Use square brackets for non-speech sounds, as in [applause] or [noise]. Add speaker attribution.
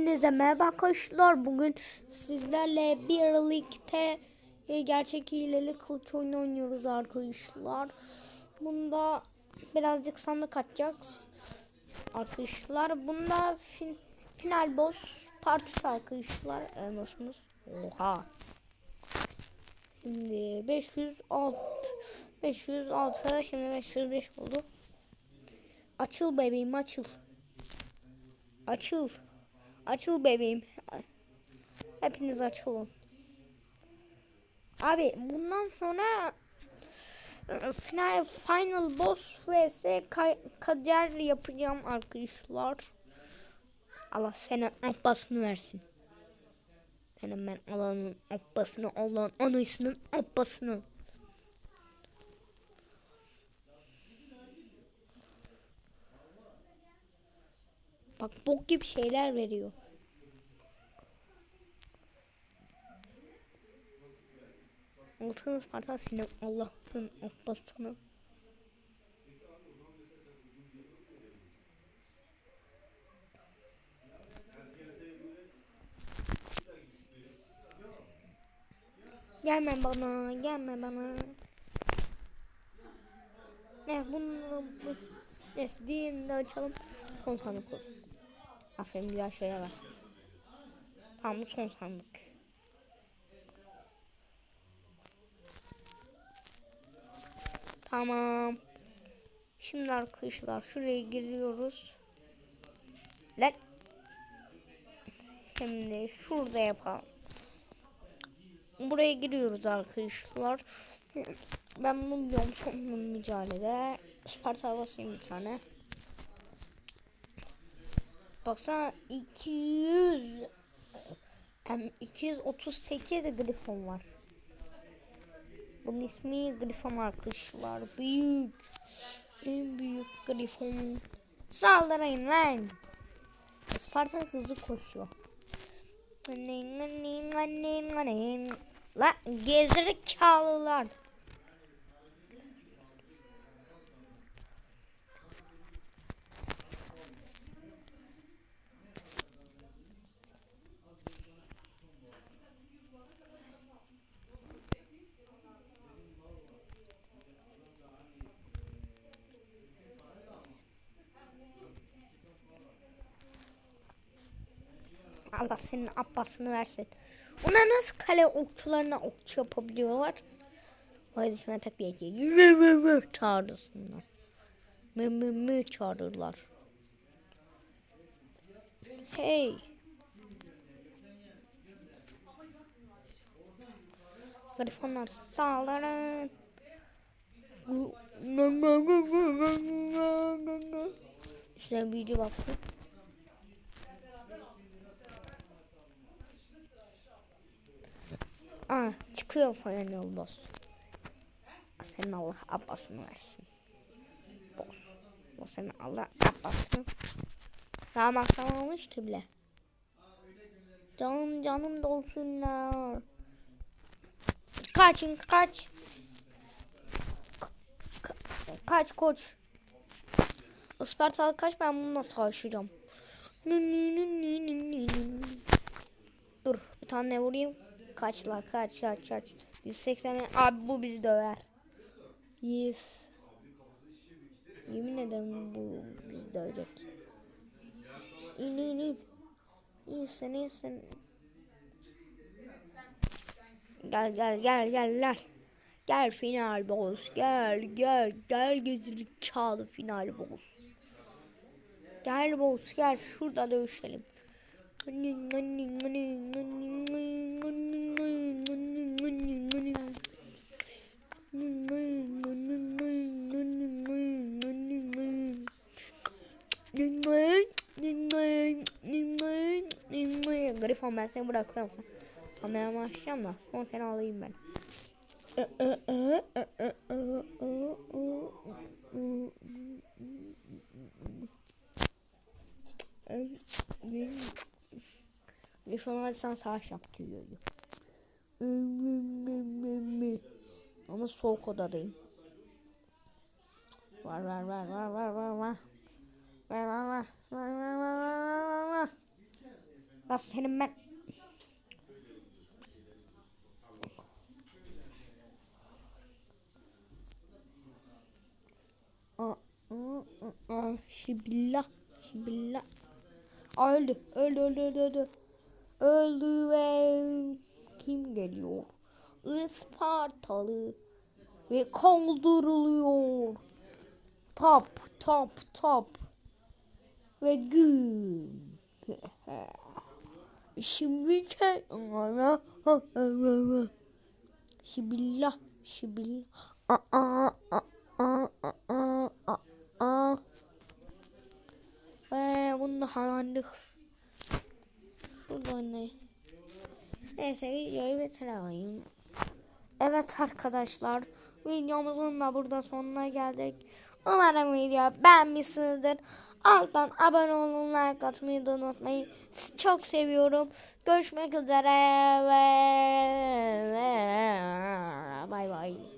Speaker 1: Hepinize merhaba arkadaşlar. Bugün sizlerle birlikte e, gerçek hileli kılıç oyunu oynuyoruz arkadaşlar. Bunda birazcık sandık atacağız. Arkadaşlar bunda fin, final boss part 3 arkadaşlar. Elmasımız. Oha. Şimdi 506 506 şimdi 505 oldu. Açıl bebeğim açıl. Açıl. Açıl bebeğim. Hepiniz açılın. Abi bundan sonra e, final final boss vs ka- kader yapacağım arkadaşlar. Allah senin abbasını versin. Senin ben alanın abbasını Allah'ın anasının abbasını. Bak bok gibi şeyler veriyor. Altın Isparta sinem Allah'ın abbasını. Gelme bana, gelme bana. Ne bunu bu, neyse de açalım. Son sandık olsun. Aferin güzel şeyler var. Tamam bu son sandık. Tamam. Şimdi arkadaşlar şuraya giriyoruz. Lan. Şimdi şurada yapalım. Buraya giriyoruz arkadaşlar. Ben bunu biliyorum son mücadelede. Sparta basayım bir tane. Baksana 200 em, 238 grifon var. Bunun ismi grifon arkadaşlar. Büyük. En büyük grifon. Saldırın lan. Sparta hızlı koşuyor. Lan gerizekalılar. Allah senin abbasını versin. Onlar nasıl kale okçularına okçu yapabiliyorlar? Vazifeme takviye ediyor. Mü mü mü çağırırsınlar. Mü mü mü çağırırlar. Hey. Grifonlar saldırın. Üstüne büyücü bastı. Aa, çıkıyor falan yolbaz. Senin Allah abbasını versin. Boz. O senin Allah abbasını. Daha maksamamıştı bile. Canım canım dolsunlar. Kaçın kaç. Ka kaç koç. Ispartalı kaç ben bununla savaşacağım. Dur bir tane vurayım. Kaç la kaç kaç kaç. 180 mi? Abi bu bizi döver. Yes. Yemin ederim bu bizi dövecek. İn in in. İyisin iyisin. Gel gel gel gel gel. Gel final boss gel gel gel gerizekalı final boss. Gel boss gel şurada dövüşelim. Grifon ben seni bırakıyorum sen. Anlayamam başlayacağım da son seni alayım ben. Hadi sen savaş yap diyor. Ama soğuk odadayım. Var var var var var var var. Var var var var Lan senin ben... Şibillah. Şibillah. Aa, öldü. Öldü öldü öldü öldü. Öldü ve kim geliyor? Ispartalı ve kaldırılıyor. Tap tap tap ve güm. [laughs] Şimdi sen ana Şibillah şibillah aa aa aa aa aa aa Ve bunu halandık. Şurada ne? Neyse videoyu bitireyim. Evet arkadaşlar videomuzun da burada sonuna geldik. Umarım video beğenmişsinizdir. Alttan abone olun, like atmayı da unutmayın. Sizi çok seviyorum. Görüşmek üzere ve bay bay.